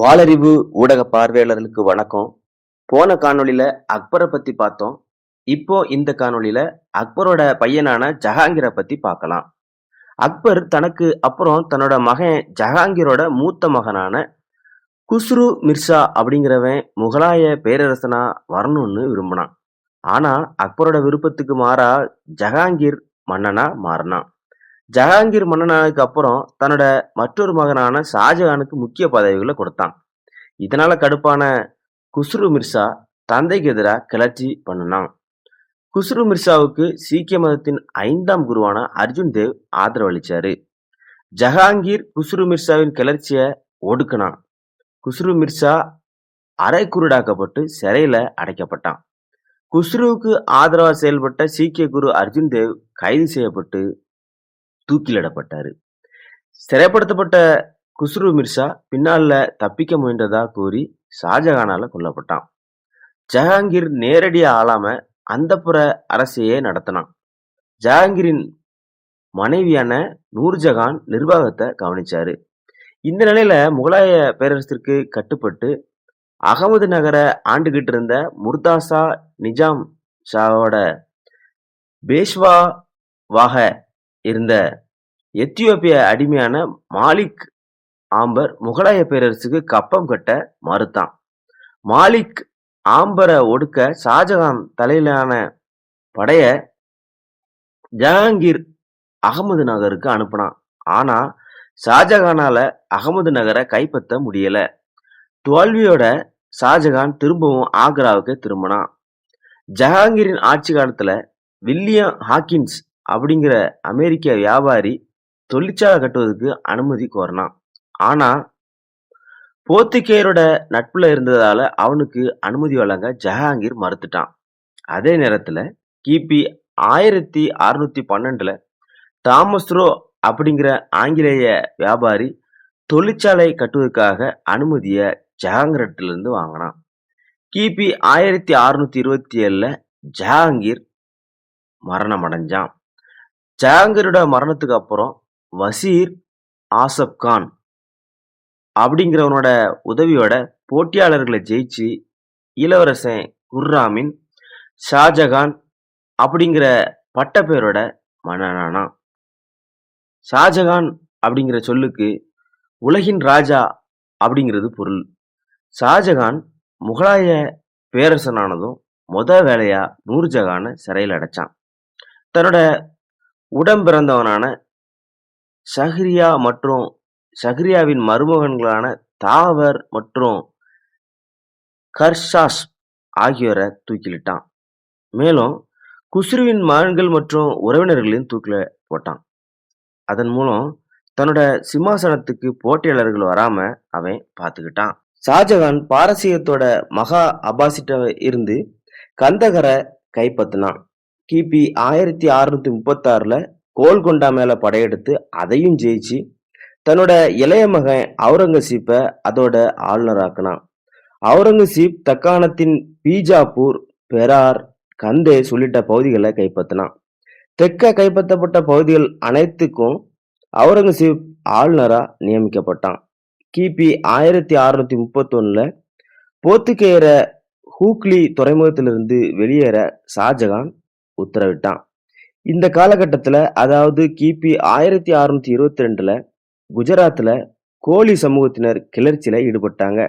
வாளறிவு ஊடக பார்வையாளர்களுக்கு வணக்கம். போன காணொளியில அக்பரை பத்தி பார்த்தோம். இப்போ இந்த காணொளியில அக்பரோட பையனான ஜஹாங்கீரை பத்தி பார்க்கலாம். அக்பர் தனக்கு அப்புறம் தன்னோட மகன் ஜஹாங்கீரோட மூத்த மகனான குஸ்ரு மிர்சா அப்படிங்கிறவன் முகலாய பேரரசனா வரணும்னு விரும்பினான். ஆனா அக்பரோட விருப்பத்துக்கு மாறா ஜஹாங்கீர் மன்னனா மாறினான். ஜஹாங்கீர் மன்னனானதுக்கு அப்புறம் தன்னோட மற்றொரு மகனான ஷாஜகானுக்கு முக்கிய பதவிகளை கொடுத்தான். இதனால கடுப்பான குஸ்ரு மிர்சா தந்தைக்கு எதிராக கிளர்ச்சி பண்ணினான். குஸ்ரு மிர்சாவுக்கு சீக்கிய மதத்தின் ஐந்தாம் குருவான அர்ஜுன் தேவ் ஆதரவளிச்சாரு. ஜஹாங்கீர் குஸ்ரு மிர்சாவின் கிளர்ச்சியை ஒடுக்கினான். குஸ்ரு மிர்சா அரை குருடாக்கப்பட்டு சிறையில அடைக்கப்பட்டான். குஸ்ருவுக்கு ஆதரவாக செயல்பட்ட சீக்கிய குரு அர்ஜுன் தேவ் கைது செய்யப்பட்டு தூக்கிலிடப்பட்டாரு. சிறைப்படுத்தப்பட்ட குஸ்ரு மிர்சா பின்னால தப்பிக்க முயன்றதா கூறி ஷாஜகானால கொல்லப்பட்டான். ஜஹாங்கீர் நேரடியா ஆளாம அந்தப்புற அரசையே நடத்தினான். ஜஹாங்கீரின் மனைவியான நூர்ஜஹான் நிர்வாகத்தை கவனிச்சாரு. இந்த நிலையில முகலாய பேரரசிற்கு கட்டுப்பட்டு அகமது நகரை ஆண்டுகிட்டு இருந்த முர்தாசா நிஜாம் ஷாவோட பேஷ்வாவாக இருந்த எத்தியோப்பிய அடிமையான மாலிக் ஆம்பர் முகலாய பேரரசுக்கு கப்பம் கட்ட மறுத்தான். மாலிக் ஆம்பரை ஒடுக்க ஷாஜகான் தலையிலான படைய ஜஹாங்கீர் அகமது நகருக்கு அனுப்பினான். ஆனா ஷாஜகானால அகமது நகரை கைப்பற்ற முடியல. தோல்வியோட ஷாஜகான் திரும்பவும் ஆக்ராவுக்கு திரும்பினான். ஜஹாங்கீரின் ஆட்சி காலத்துல வில்லியம் ஹாக்கின்ஸ் அப்படிங்கிற அமெரிக்க வியாபாரி தொழிற்சாலை கட்டுவதற்கு அனுமதி கோரினான் ஆனா போர்த்துகேயரோட நட்புல இருந்ததால அவனுக்கு அனுமதி வழங்க ஜஹாங்கீர் மறுத்துட்டான். அதே நேரத்துல கிபி ஆயிரத்தி அறுநூத்தி பன்னெண்டுல தாமஸ் ரோ அப்படிங்கிற ஆங்கிலேய வியாபாரி தொழிற்சாலை கட்டுவதற்காக அனுமதிய ஜஹாங்கீர்கிட்ட இருந்து வாங்கினான். கிபி ஆயிரத்தி அறுநூத்தி இருபத்தி ஏழுல ஜஹாங்கீர் மரணம் அடைஞ்சான் ஜஹாங்கரோட மரணத்துக்கு அப்புறம் வசீர் ஆசப் கான் அப்படிங்கிறவனோட உதவியோட போட்டியாளர்களை ஜெயிச்சு இளவரசன் குர்ராமின் ஷாஜகான் அப்படிங்கிற பட்டப்பேரோட மன்னனானான் ஷாஜகான் அப்படிங்கிற சொல்லுக்கு உலகின் ராஜா அப்படிங்கிறது பொருள். ஷாஜகான் முகலாய பேரரசனானதும் முத வேலையா நூர்ஜஹானை சிறையில் அடைச்சான். தன்னோட உடம்பிறந்தவனான ஷஹ்ரியா மற்றும் ஷஹ்ரியாவின் மருமகன்களான தாவர் மற்றும் கர்ஷாஸ் ஆகியோரை தூக்கிலிட்டான். மேலும் குஸ்ருவின் மகன்கள் மற்றும் உறவினர்களையும் தூக்கில போட்டான். அதன் மூலம் தன்னோட சிம்மாசனத்துக்கு போட்டியாளர்கள் வராம அவன் பார்த்துக்கிட்டான். ஷாஜகான் பாரசீகத்தோட மகா அபாசிட்ட இருந்து கந்தகரை கைப்பற்றினான். கிபி ஆயிரத்தி அறுநூத்தி முப்பத்தாறுல கோல்கொண்டா மேல படையெடுத்து அதையும் ஜெயிச்சு தன்னோட இளைய மகன் அவுரங்கசீப்பை அதோட ஆளுநராக்கினான். அவுரங்கசீப் தக்காணத்தின் பீஜாப்பூர் பெரார் கந்தே சொல்லிட்ட பகுதிகளை கைப்பற்றினான். தெற்க கைப்பற்றப்பட்ட பகுதிகள் அனைத்துக்கும் அவுரங்கசீப் ஆளுநரா நியமிக்கப்பட்டான். கிபி ஆயிரத்தி அறுநூத்தி முப்பத்தொன்னுல போர்த்துகேயர ஹூக்லி துறைமுகத்திலிருந்து வெளியேற ஷாஜகான் உத்தரவிட்டான். இந்த காலகட்டத்தில் அதாவது கிபி ஆயிரத்தி அறுநூத்தி இருபத்தி ரெண்டுல குஜராத்தில் கோலி சமூகத்தினர் கிளர்ச்சியில் ஈடுபட்டாங்க.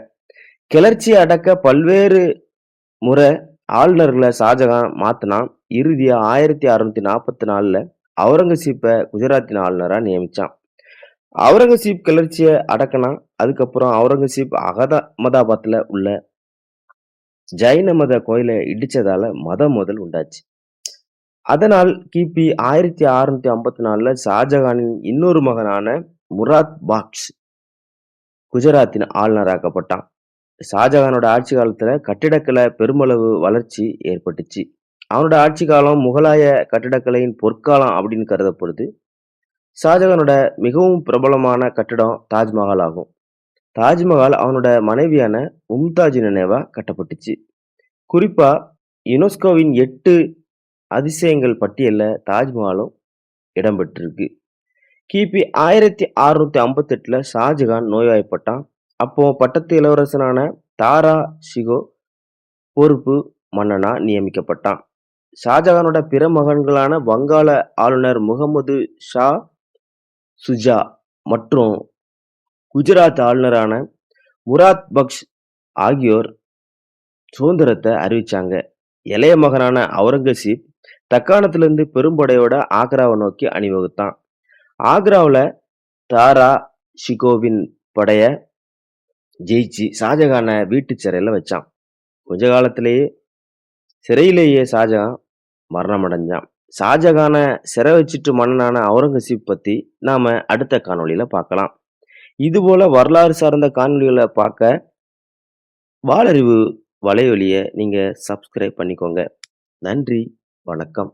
கிளர்ச்சியை அடக்க பல்வேறு முறை ஆளுநர்களை ஷாஜகான் மாத்தினான். இறுதியாக ஆயிரத்தி அறுநூத்தி நாற்பத்தி நாலில் அவுரங்கசீப்பை குஜராத்தின் ஆளுநராக நியமிச்சான். அவுரங்கசீப் கிளர்ச்சியை அடக்கினா அதுக்கப்புறம் அவுரங்கசீப் அகமதாபாத்ல உள்ள ஜைன மத கோயிலை இடித்ததால் மதம் முதல் உண்டாச்சு. அதனால் கிபி ஆயிரத்தி அறுநூத்தி ஐம்பத்தி நாலுல ஷாஜகானின் இன்னொரு மகனான முராத் பாக்ஸ் குஜராத்தின் ஆளுநராக்கப்பட்டான். ஷாஜகானோட ஆட்சி காலத்துல கட்டிடக்கலை பெருமளவு வளர்ச்சி ஏற்பட்டுச்சு. அவனோட ஆட்சி காலம் முகலாய கட்டிடக்கலையின் பொற்காலம் அப்படின்னு கருதப்படுது. ஷாஜகானோட மிகவும் பிரபலமான கட்டிடம் தாஜ்மஹால் ஆகும். தாஜ்மஹால் அவனோட மனைவியான மும்தாஜ் நினைவா கட்டப்பட்டுச்சு. குறிப்பா யுனெஸ்கோவின் எட்டு அதிசயங்கள் பட்டியலில் தாஜ்மஹாலும் இடம்பெற்றிருக்கு கிபி ஆயிரத்தி அறுநூத்தி ஐம்பத்தெட்டில் ஷாஜகான் நோய்வாய்ப்பட்டான் அப்போ பட்டத்து இளவரசனான தாரா ஷிகோ பொறுப்பு மன்னனா நியமிக்கப்பட்டான். ஷாஜகானோட பிற மகன்களான வங்காள ஆளுநர் முகமது ஷா சுஜா மற்றும் குஜராத் ஆளுநரான முராத் பக்ஷ் ஆகியோர் சுதந்திரத்தை அறிவிச்சாங்க. இளைய மகனான அவுரங்கசீப் தக்காணத்திலிருந்து பெரும்படையோட ஆக்ராவை நோக்கி அணிவகுத்தான். ஆக்ராவில் தாரா ஷிகோவின் படைய ஜெயிச்சு ஷாஜகானை வீட்டுச் சிறையில் வச்சான். கொஞ்ச காலத்திலேயே சிறையிலேயே ஷாஜகான் மரணமடைஞ்சான். ஷாஜகானை சிறை வச்சுட்டு மன்னனான அவுரங்கசீப் பற்றி நாம் அடுத்த காணொலியில் பார்க்கலாம். இதுபோல் வரலாறு சார்ந்த காணொலிகளை பார்க்க வாலறிவு வலையொலியை நீங்கள் சப்ஸ்கிரைப் பண்ணிக்கோங்க. நன்றி, வணக்கம்.